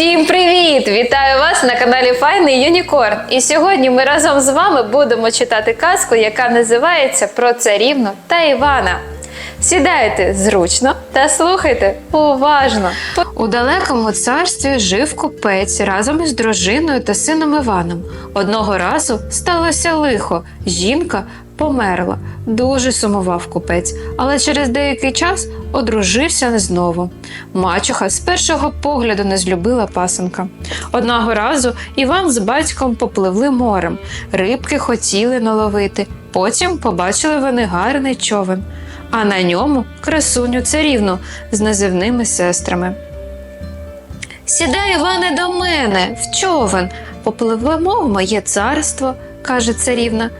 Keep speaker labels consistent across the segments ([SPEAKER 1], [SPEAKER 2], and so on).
[SPEAKER 1] Всім привіт! Вітаю вас на каналі Файний Юнікорн. І сьогодні ми разом з вами будемо читати казку, яка називається Про царівну та Івана. Сідайте зручно та слухайте уважно. У далекому царстві жив купець разом із дружиною та сином Іваном. Одного разу сталося лихо. Жінка померла. Дуже сумував купець, але через деякий час одружився знову. Мачуха з першого погляду не злюбила пасенка. Одного разу Іван з батьком попливли морем. Рибки хотіли наловити. Потім побачили вони гарний човен, а на ньому красуню царівну з називними сестрами. Сідай, Іване, до мене, в човен, попливемо в моє царство, каже царівна.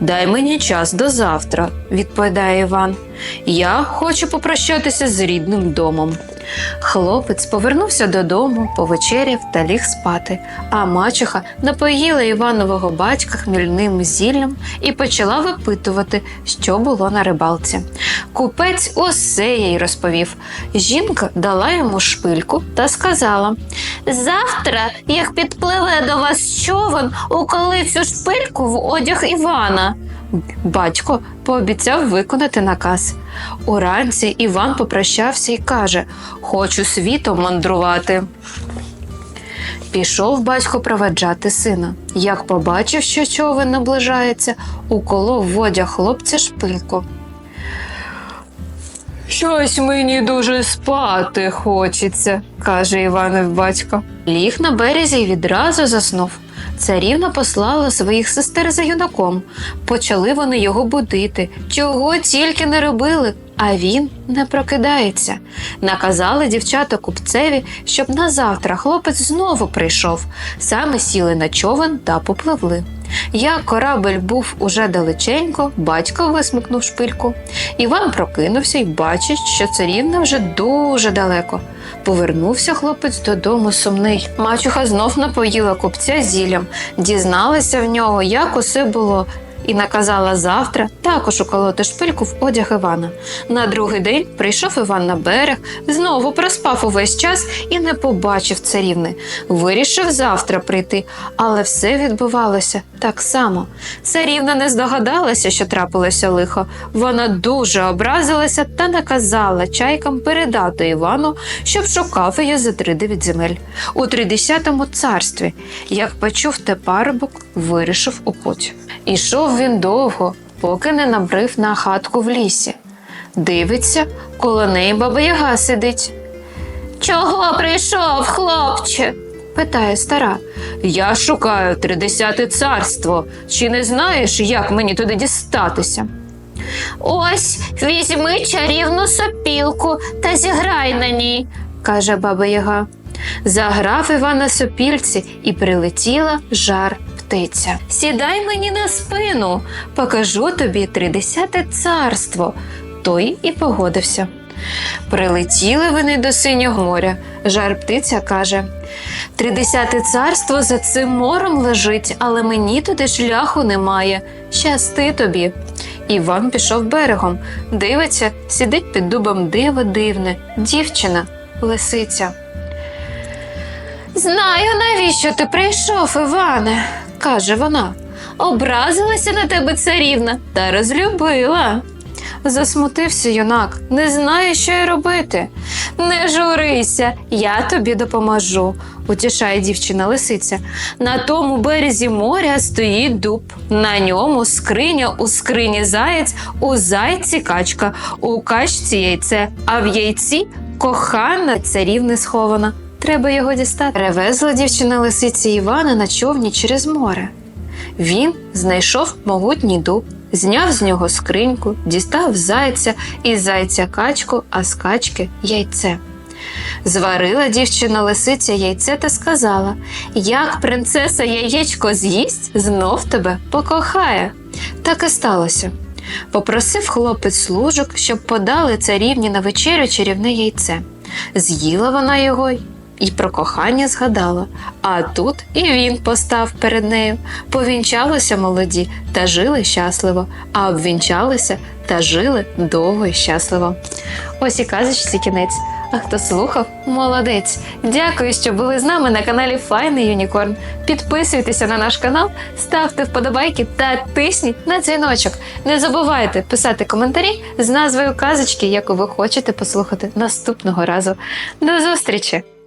[SPEAKER 1] Дай мені час до завтра, відповідає Іван. Я хочу попрощатися з рідним домом. Хлопець повернувся додому, повечеряв та ліг спати, а мачеха напоїла Іванового батька хмільним зіллям і почала випитувати, що було на рибалці. Купець усе їй розповів. Жінка дала йому шпильку та сказала: Завтра, як підпливе до вас човен, уколи цю шпильку в одяг Івана. Батько пообіцяв виконати наказ. Уранці Іван попрощався і каже: Хочу світом мандрувати. Пішов батько проведжати сина. Як побачив, що човен наближається, уколов в одяг хлопця шпильку. Щось мені дуже спати хочеться, каже Іванов батько. Ліг на березі і відразу заснув. Царівна послала своїх сестер за юнаком. Почали вони його будити, чого тільки не робили, а він не прокидається. Наказали дівчата купцеві, щоб на завтра хлопець знову прийшов. Саме сіли на човен та попливли. Як корабель був уже далеченько, батько висмикнув шпильку. Іван прокинувся і бачить, що царівна вже дуже далеко. Повернувся хлопець додому сумний. Мачуха знов напоїла купця зіллям, дізналася в нього, як усе було, і наказала завтра також уколоти шпильку в одяг Івана. На другий день прийшов Іван на берег, знову проспав увесь час і не побачив царівни. Вирішив завтра прийти, але все відбувалося так само. Царівна не здогадалася, що трапилося лихо. Вона дуже образилася та наказала чайкам передати Івану, щоб шукав її за три дев'ять земель у тридесятому царстві. Як почув те парубок, вирішив у путь. Ішов він довго, поки не набрив на хатку в лісі. Дивиться, коло неї баба Яга сидить. Чого прийшов, хлопче? питає стара. Я шукаю тридесяте царство. Чи не знаєш, як мені туди дістатися? Ось візьми чарівну сопілку та зіграй на ній, каже баба Яга. Заграв Іван на сопільці і прилетіла жар птиця. Сідай мені на спину, покажу тобі тридесяте царство. Той і погодився. Прилетіли вони до синього моря. Жар птиця каже: Тридесяте царство за цим морем лежить, але мені туди шляху немає. Щасти тобі. Іван пішов берегом. Дивиться, сидить під дубом диво дивне, дівчина, лисиця. Знаю, навіщо ти прийшов, Іване, каже вона. Образилася на тебе царівна та розлюбила. Засмутився юнак, не знає, що й робити. Не журися, я тобі допоможу, утішає дівчина лисиця. На тому березі моря стоїть дуб. На ньому скриня, у скрині заєць, у зайці качка, у качці яйце, а в яйці кохана царівни схована. Треба його дістати. Перевезла дівчина лисиці Івана на човні через море. Він знайшов могутній дуб, зняв з нього скриньку, дістав зайця і зайця качку, а з качки яйце. Зварила дівчина лисиця яйце та сказала: Як принцеса яєчко з'їсть, знов тебе покохає. Так і сталося. Попросив хлопець служок, щоб подали царівні на вечерю чарівне яйце. З'їла вона його і про кохання згадала. А тут і він постав перед нею. Повінчалися молоді та жили щасливо, а обвінчалися та жили довго і щасливо. Ось і казочці кінець. А хто слухав, молодець. Дякую, що були з нами на каналі Файний Юнікорн. Підписуйтеся на наш канал, ставте вподобайки та тисніть на дзвіночок. Не забувайте писати коментарі з назвою казочки, яку ви хочете послухати наступного разу. До зустрічі!